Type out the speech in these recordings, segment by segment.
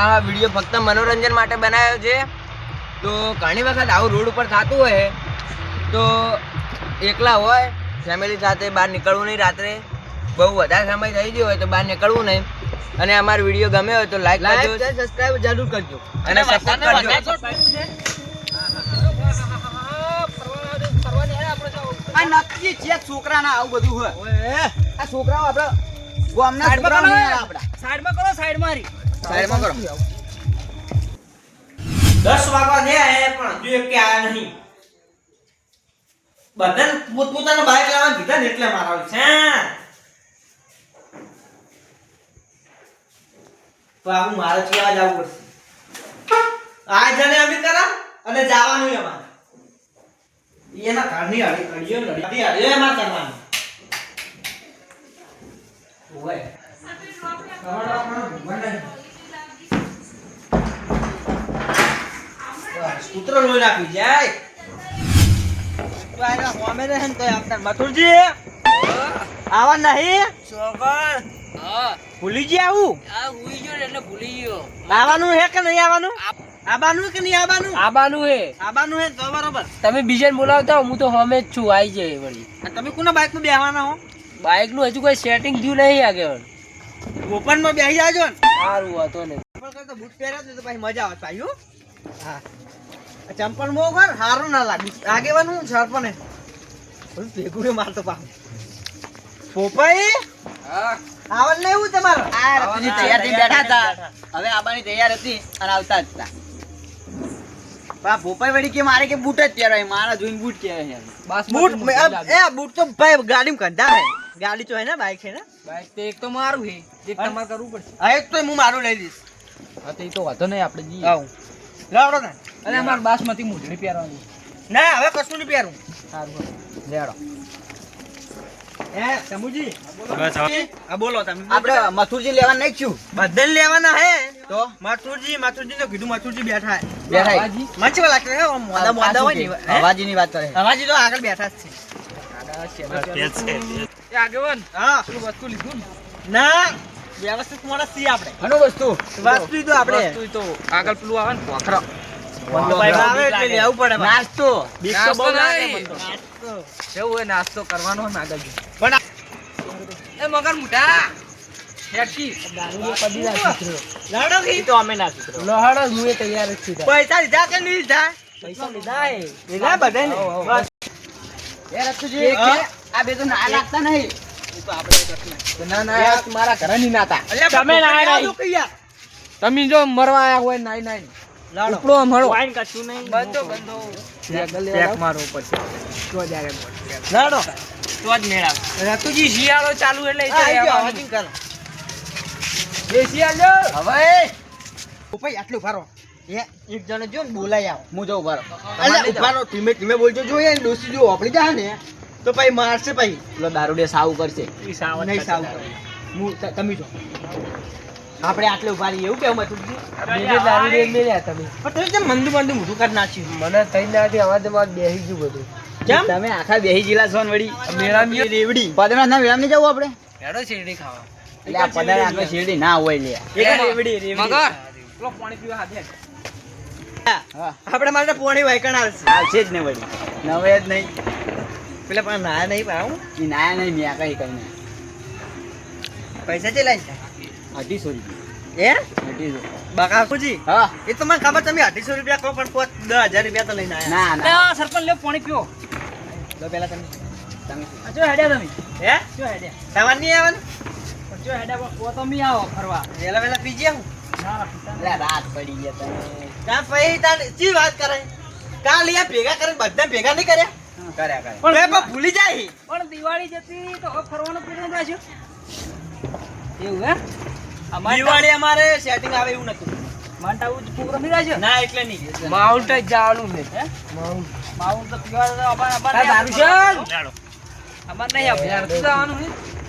આ વીડિયો ફક્ત મનોરંજન માટે બનાવ્યો છે. તો ઘણી વખત આવું રોડ ઉપર થતું હોય તો એકલા હોય ફેમિલી સાથે બહાર નીકળવું નહીં રાત્રે. બહુ વધારે સમય થઈ ગયો હોય તો બહાર નીકળવું નહીં. અને અમારો વીડિયો ગમે હોય તો લાઈક કરજો. સબસ્ક્રાઇબ જરૂર કરજો. અને છોકરા નક્કી છે છોકરાના આવું બધું હોય. આ છોકરાઓ આપડા ગામના છોકરાઓ આપડા સાઈડમાં કરો સાઈડ મારી. સાઈડમાં કરો. દસ વાગવા થયા હે પણ જો કે આયા નહીં. બધાને પોતપોતાનું બાઇક લાવવાનું દીધા ને એટલે મારા છે તો આવું મારે કેવા જવું પડશે. આ જને અમે કરા અને જવાનું અમારે. એના ઘરની હળી હળીઓ લડી હળીઓ એમાં કરવાનું. ઓય તમારો ભગવાન નહીં બસ, કૂતરો લોહી નાખી જાય. હોમે રહે ને તોય આપતા મથુરજી આવા નહીં? છોકર ભૂલી ગયા આવું આ હુઈ ગયો એટલે ભૂલી ગયો. આવવાનું હે કે નહીં આવવાનું આવવાનું કે નહીં આવવાનું આબાનું હે. આવવાનું હે તો બરોબર. તમે બીજાને બોલાવતા હું તો હમે જ છું આવી જાય વળી. તમે કોના બાઇકમાં બેહવાના હો? બાઇકનું હજુ કોઈ સેટિંગ થયું નહીં આગળ. ઓપનમાં બેસી જાજો ને. સારું હતો ને બૂટ પહેર્યા તો પછી મજા આવે ભાઈ હા. ચંપલ મો કર હારું ના લાગે. આગેવાનું સરપને બધું ભેગું રે મારતો પા પોપાઈ આવલ ને એવું તમારે. આ તૈયાર થઈને બેઠા હતા. હવે આબાની તૈયાર હતી અને આવતા જ હતા. પા પોપાઈ વળી કે મારે કે બૂટ જ પહેરવાય મારા જોઈને બૂટ કહેવાય બસ બૂટ એ બૂટ તો ભાઈ ગાડીમાં કંધા હે ગાડી તો હે ને બાઈક છે ને? બાઇક તો એક તો મારું હે એક તમારે કરવું પડશે. હા એક તો હું મારું લઈ લઈશ. હા તો એ તો વાંધો નહીં આપણે જઈએ. આવું. લાવડો ને. અને અમાર બાસમતી મૂઢણી પહેરવાની. ના હવે કશું નહીં પહેરું. સારું લેડો ના સમુજી હા. બોલો તમે. આપણે મથુરજી લેવા નહીં છું બધાને લેવાના હે. તો? માથુરજી માથુરજી ને. વ્યવસ્થિત માણસ છીએ આપણે. ઘણું વસ્તુ. વાસ્તુ તો આપણે. વસ્તુ તો આગળ પેલું આવે ને પોખરો. આવે એટલે લેવું પડે ભાઈ. નાસ્તો. કરવાનો આગળ પણ એ મગર મુઠા. હેડકી લાડો કી? તો અમે ના લહડો હું એ તૈયાર જ છું. પૈસા લીધા કે નહીં લીધા? પૈસા લીધા લીધા હા? આ બે તો ના લાગતા નહીં. ના ના મારા ઘરે ની નાતા. તમે ના જો મરવા આવ્યા હોય નાઈ નાઈ. લાડો. ઉપડો મળો બંધો, બંધો. પેક મારવો પડશે. તો જ આગળ લાડો. તો જ મેળ આવે રતુજી શિયાળો ચાલુ એટલે હા, આઈ ગયો, હવાજી કર. દેશી આલજો હવે. ઉપાય આટલું ફારો એ એક જણે જો ને બોલાય આવ. હું જઉં બરો અલ્યા ઉભારો ધીમે ધીમે બોલજો. જોઈએ ડોસી જો ઓપડી જાય ને. તો પછી મારશે પછી. પેલો દારૂડે સાવ કરશે. નહીં સાવ કરે. હું તમે જો. આપણે આટલે ઊભા રહીએ એવું કેવું હતું બીજે? દારૂડે મેલ્યા તમે. પણ તમે મંદુ મંદુ મોઢું કરી નાખ્યું. મને થઈ નાથી અવાજમાં બેસી ગયું બધું. કેમ? તમે આખા બેહી જિલ્લા છો ને વળી? મેળામાં રેવડી. પદના ના નહીં જવું આપણે? હેડો શેરડી ખાવા. એટલે આ પદના આખો શેરડી ના હોય લે. એક રેવડી રેવડી. મગર. પેલો પાણી પીવા હાથે. આપણે મારે પોણી વાયકણ આવશે આવશે જ ને વળી. નવે જ નહીં. પેલા પણ ના નહીં પાવું ઈ નાયા નહીં મેં કઈ કઈ નહીં. પૈસા છે લાઈ અઢીસો રૂપિયા. એ અઢીસો. બકાકુજી હા. એ તો મને ખબર તમે અઢીસો રૂપિયા કહો પણ પોત દસ હજાર રૂપિયા તો લઈને આવ્યા ના ના. સરપંચ લે પાણી પીવો લો પેલા તમે. તમે. જો હેડ્યા તમે. હે? જો હેડ્યા. તમારે નહીં આવવાનું? જો હેડ્યા કો તમે આવો ફરવા. વેલા વેલા પીજે હું. રાત પડી ગયા તમે ત્યાં પછી તાર ચી વાત કરે? કાલ યા ભેગા કરીને બધા ભેગા નહીં કર્યા? કર્યા કર્યા. પણ ભૂલી જાય. પણ દિવાળી જતી તો હવે ફરવાનો પ્રોગ્રામ રાખ્યો એવું હે? અમારે દિવાળી અમારે સેટિંગ આવે એવું નતું. માન્ટ આવું પ્રોગ્રામ રાખ્યો ના એટલે નહીં. માઉન્ટ જ જવાનું હે? માઉન્ટ. માઉન્ટ તો પીવા અમાર અમાર દારૂ છે? અમાર નહીં આવે તું જવાનું હે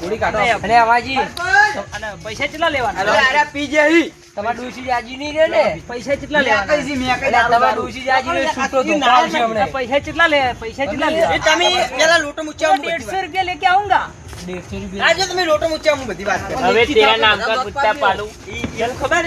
પૂરી કાઢો. અને આવાજી. અને પૈસા કેટલા લેવાના? અરે પીજે હી. તમારા ડોશી નહીં પૈસા કેટલા લેવા પૈસા કેટલા લે પૈસા કેટલા લે તમે પેલા લોટો મુચ્ચા 150 રૂપિયા લેકે આવુંગા? લોટો મુચ્ચા ખબર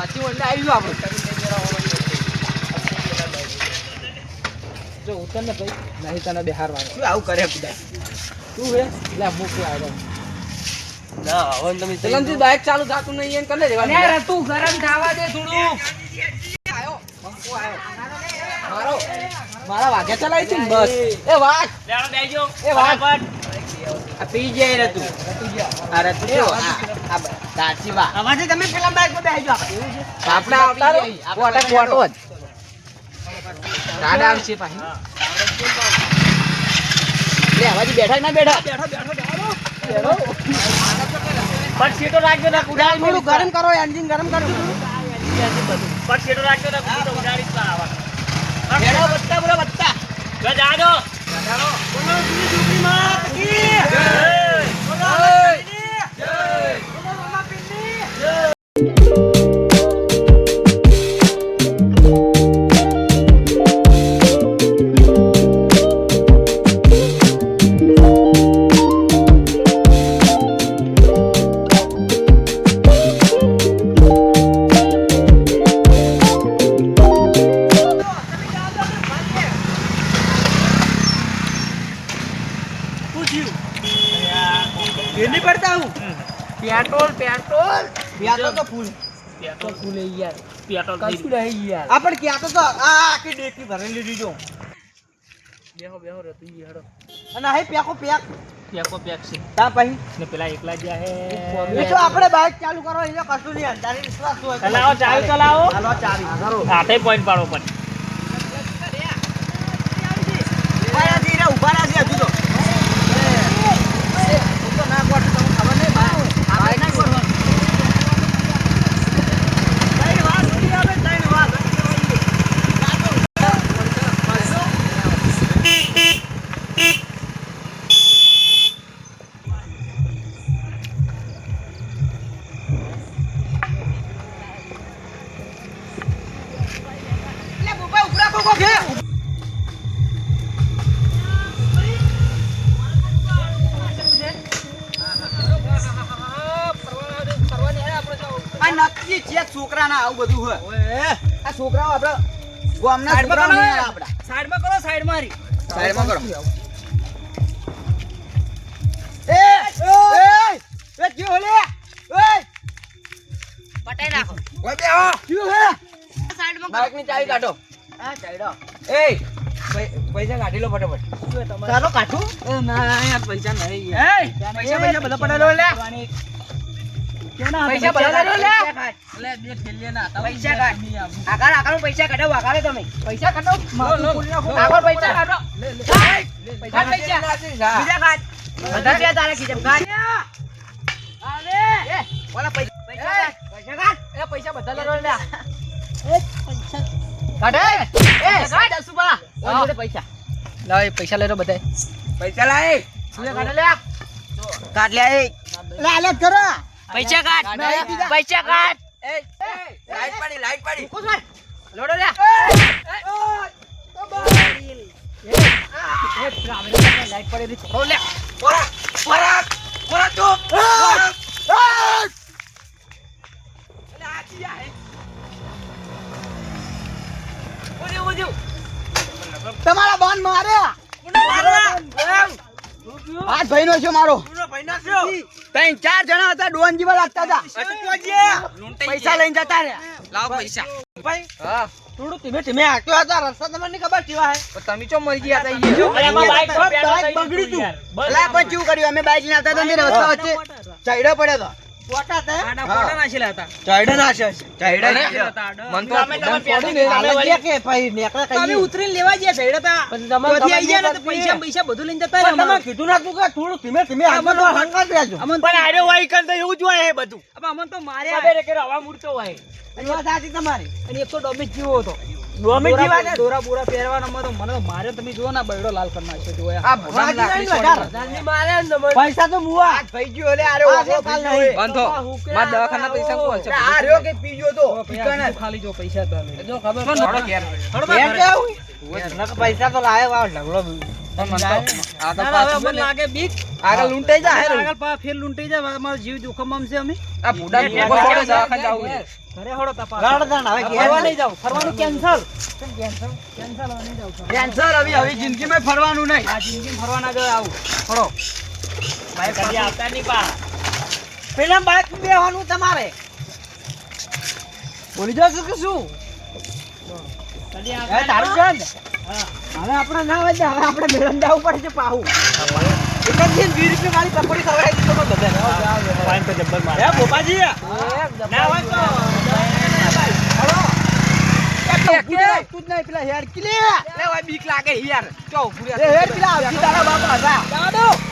વાંચી વંડે આવી ગયો આપણે. જો ઉતર ને ભાઈ. નહીં તને બેહારવાનો. શું આવું કરે બધા? શું હે? એટલે મૂકી આવ્યો ના હવે તમે ચલનથી બાઈક ચાલુ થતું નહીં એને કને દેવા અલ્યા તું ગરમ થવા દે થોડું. મારો મારા વાઘે ચલાવી છે બસ. એ વાઘ એ વાઘ આ પી જાય રતું આ રતું જો આ આ બ- દાઢી તમે પેલા કોટા કોટો જ. દાદા આવશે પાછી લે હવાજી બેઠા ના બેઠા. પણ સીટો રાખજો ને થોડું ગરમ કરો એન્જિન ગરમ કરો. પણ સીટો રાખજો ને તો ઉડાડી જ આવવાનું. બેઠા બત્તા બોલો બત્તા જો જાજો નહીં પડતા હું? Petrol petrol. વ્યાતો તો ફૂલ. તો ફૂલે યાર. પેટ્રોલ કશું નહીં યાર. આ પણ ક્યાં તો તો આ આખી ડેકી ભરેલી દીધો બેહો બેહો રતુજી હેડો. અને અહીં પેકો પેક પેકો પેક છે. તા પછી. ને પેલા એકલા જ્યાં હે. તો આપણે બાઇક ચાલુ કરો એટલે કશું નહીં. અંધારી વિશ્વાસ હોય તો. ચલાવો ચાવી ચલાવો. હાલો ચાવી. હાથે પોઈન્ટ પાડવો પડે ઊભા આ નક્કી છે છોકરાના આવું બધું હોય. આ છોકરાઓ આપડા ગામના છોકરાઓ નહીં આપડા સાઈડમાં કરો સાઈડ મારી. સાઈડમાં કરો. એ એ એ ક્યું હોલે ઓય પટાઈ નાખો. ઓય બે હો. ક્યું હે બાઈકની ચાવી કાઢો. આ ચાઈડો એ પૈસા કાઢી લો ફટાફટ. ચાલો કાઠું ના યાર પૈસા નહીં. પૈસા પૈસા બધા પડેલો લે પૈસા. પૈસા કાઢ. પૈસા આકારે તમે. પૈસા કાઢો. આગળ પૈસા કાઢો. પૈસા. પૈસા બીજા કાઢ. બધા છે તારે ખીચમ કાઢ. અરે ઓલા પૈસા પૈસા કાઢ. એ પૈસા બધા લો લે. કાઢે. એ કાઢ. સુબા ઓલા પૈસા. લાવ પૈસા લઈ લો બધા. પૈસા લાય. તું કાઢ લે. કાઢ લે લે લે કરો પૈસા કાઢ પૈસા કાઢ લાઈટ પાડી લાઈટ પાડી લોડો લે લાઈટ પાડી છોડો લે પોરા પોરા પોરા તો તમારા બાન મારે હાથ ભાઈ નો છે મારો ત્રણ ચાર જણા હતા ડોનજી માં લાગતા હતા. પૈસા લઈને જતા રહ્યા. લાવ પૈસા. ભાઈ હા. થોડું ધીમે ધીમે હાંક્યો હતા રસ્તા તમને ખબર કેવા હે? તમે ચો મરી ગયા હતા ઈ બાઈક ગયું તું. પણ કર્યું અમે બાઈક ના આવતા હતા ને રસ્તા વચ્ચે ચડ્યો પડ્યો હતો તમારી અને એક તો ડોમેજ જેવો હતો. દોરા બોરા પહેરવાનો મને તો તમે ને બૈડો લાલ આ પૈસા તો મુવા. ભાઈ ગયો લે આરે આ કાલ નહીં. બંધ. થો દવાખાના પૈસા કોણ છે? આ રહ્યો કે પીજો તો? ખાલી જો પૈસા જો ખબર થોડો પૈસા ઢગલો. આ પાછું અમને લાગે બીક. આગળ લૂંટાઈ જા. આગળ પા ફેર લૂંટાઈ જા અમારો જીવ જોખમમાં છે અમે. આ બુડા ભેગો થોડો દવાખાને જાવું. ઘરે હળો તપાસ. રડદાન હવે ફરવા નહીં જાવ ફરવાનું કેન્સલ. કેન્સલ કેન્સલ હવે નહીં જાવ કેન્સલ હવે હવે જિંદગીમાં ફરવાનું નહીં. આ જિંદગી ફરવા ના જાય આવું ફરો કદી આવતા નહીં પા પેલા બાઈક બેહવાનું તમારે. બોલી શું કે શું? કદી એ તારું છે ને હવે આપણે ના હોય હવે આપણે મેળન ઉપર છે પાહુ. એક જ દિન વીસ રૂપિયા વાળી પકોડી ખવડાવી દીધો તો બધાને. પાઈન તો જબ્બર મારે. હે ભોપાજી ના હોય તો. તું જ નહીં પેલા હેડ કિલે બીક લાગે યાર. ચો રહે. પેલા તારા બાપા હતા.